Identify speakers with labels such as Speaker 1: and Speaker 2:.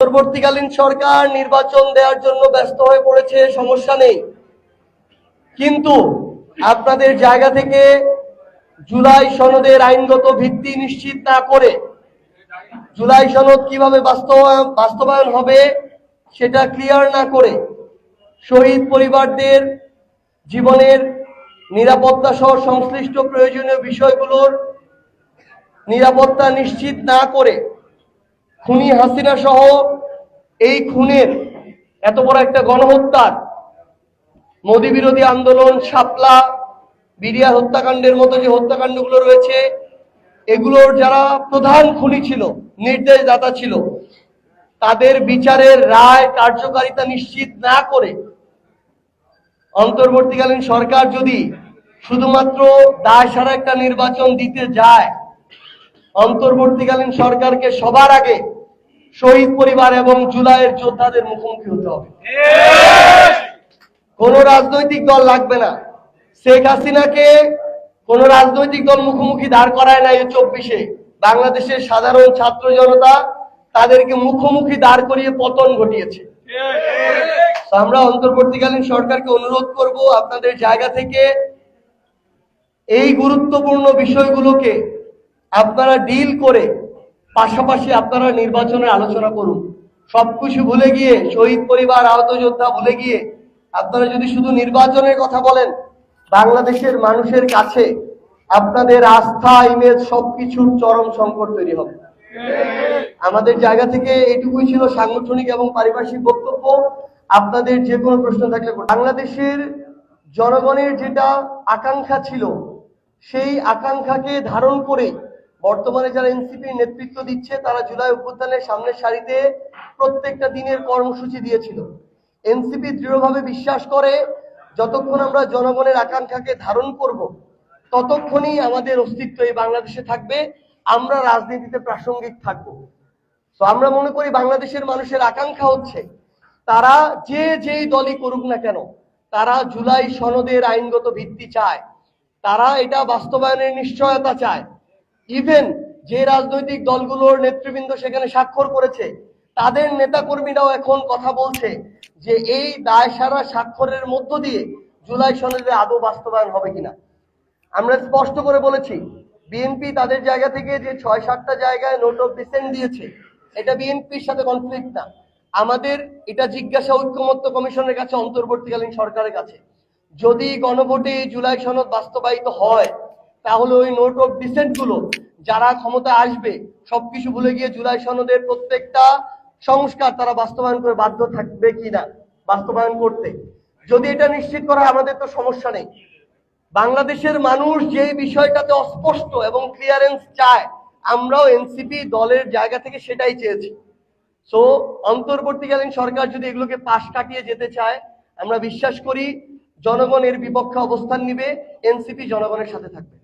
Speaker 1: পরবর্তীকালীন সরকার নির্বাচন দেওয়ার জন্য ব্যস্ত হয়ে পড়েছে, সমস্যা নেই। কিন্তু আপনাদের জায়গা থেকে জুলাই সনদের আইনগত ভিত্তি নিশ্চিত না করে জুলাই সনদ কীভাবে বাস্তবায়ন বাস্তবায়ন হবে সেটা ক্লিয়ার না করে শহীদ পরিবারদের জীবনের নিরাপত্তা সহ সংশ্লিষ্ট প্রয়োজনীয় বিষয়গুলোর নিরাপত্তা নিশ্চিত না করে খুনি হাসিনা সহ এই খুনের এত বড় একটা গণহত্যার মোদী বিরোধী আন্দোলন, শাপলা, বিডিআর হত্যাকাণ্ডের মতো যে হত্যাকাণ্ডগুলো রয়েছে, এগুলোর যারা প্রধান খুনি ছিল, নির্দেশদাতা ছিল, তাদের বিচারের রায় কার্যকারিতা নিশ্চিত না করে অন্তর্বর্তীকালীন সরকার যদি শুধুমাত্র দায় সারা একটা নির্বাচন দিতে যায় অন্তর্বর্তীকালীন সরকারকে সবার আগে শহীদ পরিবার এবং জুলাইয়ের যোদ্ধাদের মুখোমুখি হতে হবে। কোন রাজনৈতিক দল লাগবে না। শেখ হাসিনাকে কোন রাজনৈতিক দল মুখোমুখি দাঁড় করায় নাই চব্বিশে। বাংলাদেশের সাধারণ ছাত্র জনতা তাদেরকে মুখোমুখি দাঁড় করিয়ে পতন ঘটিয়েছে। আমরা অন্তর্বর্তীকালীন সরকারকে অনুরোধ করব আপনাদের জায়গা থেকে এই গুরুত্বপূর্ণ বিষয়গুলোকে আপনারা ডিল করে পাশাপাশি আপনারা নির্বাচনের আলোচনা করুন। সবকিছু ভুলে গিয়ে, শহীদ পরিবার, আহত যোদ্ধা ভুলে গিয়ে, আপনারা যদি শুধু নির্বাচনের কথা বলেন, বাংলাদেশের মানুষের কাছে আপনাদের আস্থা ইমেজ সবকিছুর চরম সংকট তৈরি হবে। আমাদের জায়গা থেকে এটুকুই ছিল সাংগঠনিক এবং পারিপার্শ্বিক বক্তব্য। আপনাদের যে কোনো প্রশ্ন থাকলে বাংলাদেশের জনগণের যেটা আকাঙ্ক্ষা ছিল, সেই আকাঙ্ক্ষাকে ধারণ করে বর্তমানে যারা এনসিপির নেতৃত্ব দিচ্ছে, তারা জুলাই অভ্যুত্থানের সামনের সারিতে প্রত্যেকটা দিনের কর্মসূচি দিয়েছিল। এনসিপি দৃঢ়ভাবে বিশ্বাস করে, যতক্ষণ আমরা জনগণের আকাঙ্ক্ষাকে ধারণ করব, ততক্ষণই আমাদের অস্তিত্ব এই বাংলাদেশে থাকবে, আমরা রাজনীতিতে প্রাসঙ্গিক থাকব। তো আমরা মনে করি বাংলাদেশের মানুষের আকাঙ্ক্ষা হচ্ছে, তারা যে যেই দলই করুক না কেন, তারা জুলাই সনদের আইনগত ভিত্তি চায়, তারা এটা বাস্তবায়নের নিশ্চয়তা চায়। ইভেন যে রাজনৈতিক দলগুলোর নেতৃবৃন্দ সেখানে স্বাক্ষর করেছে, তাদের নেতাকর্মীরাও এখন কথা বলছে যে এই দায় সারা স্বাক্ষরের মধ্য দিয়ে জুলাই সনদের আদৌ বাস্তবায়ন হবে কিনা। আমরা স্পষ্ট করে বলেছি, বিএনপি তাদের জায়গা থেকে যে ছয় সাতটা জায়গায় নোট অফ ডিসেন্ট দিয়েছে, এটা বিএনপির সাথে কনফ্লিক্ট না। আমাদের এটা জিজ্ঞাসা ঐক্যমত্য কমিশনের কাছে অন্তর্বর্তীকালীন সরকারের কাছে। যদি গণভোটে জুলাই সনদ বাস্তবায়িত হয় তাহলে ওই নোট অফ ডিসেন্টগুলো যারা ক্ষমতা আসবে, সবকিছু ভুলে গিয়ে জুলাই সনদের প্রত্যেকটা সংস্কার তারা বাস্তবায়ন করে বাধ্য থাকবে কিনা, বাস্তবায়ন করতে। যদি এটা নিশ্চিত করা আমাদের তো সমস্যা নেই। বাংলাদেশের মানুষ যে বিষয়টাতে অস্পষ্ট এবং ক্লিয়ারেন্স চায়, আমরাও এনসিপি দলের জায়গা থেকে সেটাই চেয়েছি। সো অন্তর্বর্তীকালীন সরকার যদি এগুলোকে পাশ কাটিয়ে যেতে চায়, আমরা বিশ্বাস করি জনগণের বিপক্ষে অবস্থান নিবে, এনসিপি জনগণের সাথে থাকবে।